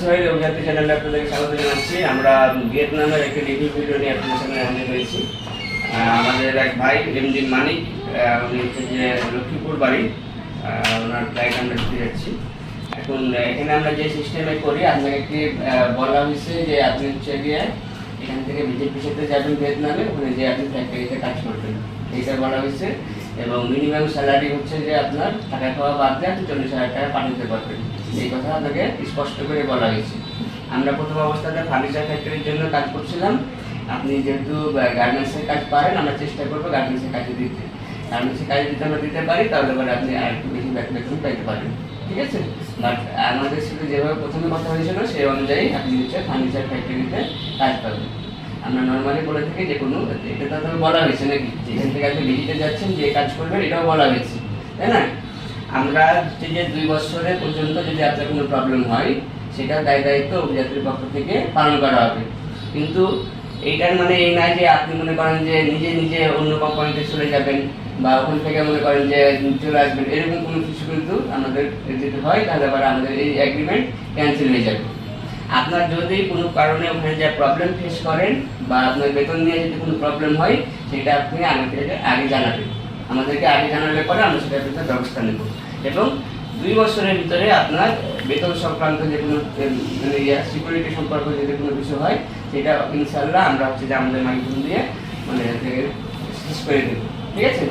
সোহেল অভিযাত্রী চ্যানেলে আপনাদেরকে স্বাগত জানাচ্ছি। আমরা ভিয়েতনামের একটি রিভিউ ভিডিও নিয়ে আপনাদের সামনে হাজির হয়েছি। আমাদের এক ভাই এমডি মানিক উনি হচ্ছে যে লক্ষ্মীপুর বাড়ি। ওনার ফ্লাইট আমরা দিতে যাচ্ছি। এখন এখানে আমরা যে সিস্টেমে করি আপনাকে একটি বলা হয়েছে যে আপনি হচ্ছে গিয়ে এখান থেকে বিজেপি সাথে যাবেন ভিয়েতনামে, ওখানে যে আপনি ফ্যাক্টরিতে কাজ করবেন। এইটা বলা হয়েছে। এবং মিনিমাম স্যালারি হচ্ছে যে আপনার টাকা খাওয়া বাদ আপনি চল্লিশ হাজার টাকা পাঠাতে পারবেন। এই কথা আপনাকে স্পষ্ট করে বলা হয়েছে। আমরা প্রথম অবস্থাতে ফার্নিচার ফ্যাক্টরির জন্য কাজ করছিলাম। আপনি যেহেতু গার্মেন্টসের কাজ পারেন, আমরা চেষ্টা করব গার্মেন্টসের কাজে দিতে। গার্মেন্টসের কাজে যদি আমরা দিতে পারি, তাহলে পরে আপনি আর একটু বেশি বেতন পাইতে পারেন ঠিক আছে? বাট আমাদের সাথে যেভাবে প্রথমে কথা হয়েছিল, সেই অনুযায়ী আপনি হচ্ছে ফার্নিচার ফ্যাক্টরিতে কাজ পাবেন। আমরা নর্মালি বলে থাকি যে কোনো, এটা তো বলা হয়েছে নাকি? যেখান থেকে আপনি ভিজিটে যাচ্ছেন, যে কাজ করবেন, এটাও বলা হয়েছে, তাই না? আমরা যে দুই বছরের পর্যন্ত যদি আপনার কোনো প্রবলেম হয় সেটা দায় দায়িত্ব অভিযাত্রীর পক্ষ থেকে পালন করা হবে। কিন্তু এইটার মানে এই নয় যে আপনি মনে করেন যে নিজে নিজে অন্য কোম্পানিতে চলে যাবেন বা ওখান থেকে মনে করেন যে চলে আসবেন, এরকম কোনো কিছু কিন্তু আমাদের যদি হয়, তাহলে আবার আমাদের এই এগ্রিমেন্ট ক্যান্সেল হয়ে যাবে। আপনার যদি কোনো কারণে ওখানে যা প্রবলেম ফেস করেন বা আপনার বেতন নিয়ে যদি কোনো প্রবলেম হয়, সেটা আপনি আমাদেরকে আগে জানাবেন। আমাদেরকে আগে জানালে পরে আমরা সেটার ভিতরে ব্যবস্থা নেব। এবং দুই বছরের ভিতরে আপনার বেতন সংক্রান্ত যে কোনো মানে সিকিউরিটি সম্পর্কে যদি কোনো কিছু হয়, সেটা ইনশাল্লাহ আমরা হচ্ছে যে আমাদের মাধ্যম দিয়ে মানে শেষ করে দেবো। ঠিক আছে?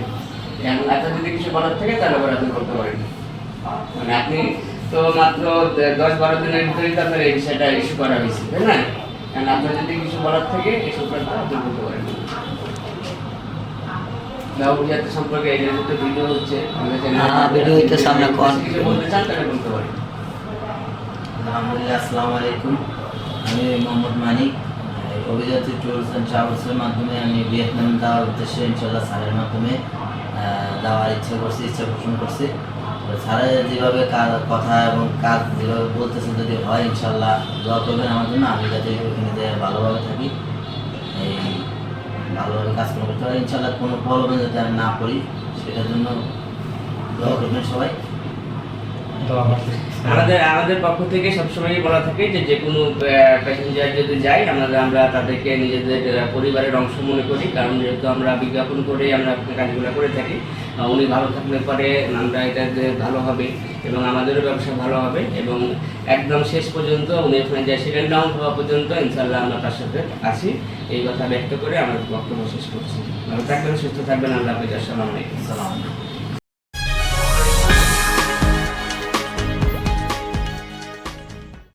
এখন আপনার যদি কিছু বলার থাকে, তাহলে আবার আপনি বলতে পারেন। মানে আপনি তো মাত্র দশ বারো দিনের ভিতরেই তো আপনার এই ইস্যু করা হয়েছে তাই না? কারণ আপনার যদি কিছু বলার থাকে এই সংক্রান্ত আপনি বলতে পারেন। সম্পর্কে ভিডিও হচ্ছে হ্যাঁ, video হইতেছে, আমরা কোন- কিছু বলতে চান তাহলে বলতে পারেন। আলহামদুলিল্লাহ আসসালামু আলাইকুম। আমি মোহাম্মদ মানিক অভিযাত্রী ট্যুরস অ্যান্ড ট্রাভেলসের মাধ্যমে আমি ভিয়েতনাম যাওয়ার উদ্দেশ্যে ইনশাল্লাহ স্যারের মাধ্যমে আহ, যাওয়ার ইচ্ছা করছি ইচ্ছা পোষণ করছি। তো স্যারের যেভাবে কথা এবং কাজ যেভাবে বলতেছেন যদি হয়, ইনশাল্লাহ দোয়া করবেন আমার জন্য। আমি যাতে ওখানে যে ভালোভাবে থাকি, এই ভালোভাবে কাজকর্ম করতে পারি। ইনশাল্লাহ কোনো প্রবলেমে যাতে আমি না করি সেটার জন্য দোয়া করবেন সবাই। আমাদের আমাদের পক্ষ থেকে সবসময় বলা থাকে যে যে কোনো প্যাসেঞ্জার যদি যায় আমরা আমরা তাদেরকে নিজেদের পরিবারের অংশ মনে করি। কারণ যেহেতু আমরা বিজ্ঞাপন করে আমরা কাজগুলো করে থাকি উনি ভালো থাকলে পরে আমরা এটা ভালো হবে এবং আমাদেরও ব্যবসা ভালো হবে এবং একদম শেষ পর্যন্ত উনি ওখানে যে সেকেন্ড ডাউন হওয়া পর্যন্ত ইনশাল্লাহ আমরা তার সাথে আছি। এই কথা ব্যক্ত করে আমরা বক্তব্য শেষ করছি। ভালো থাকবেন সুস্থ থাকবেন। আল্লাহ হাফিজ। আসসালামু আলাইকুম। আলাইকুম।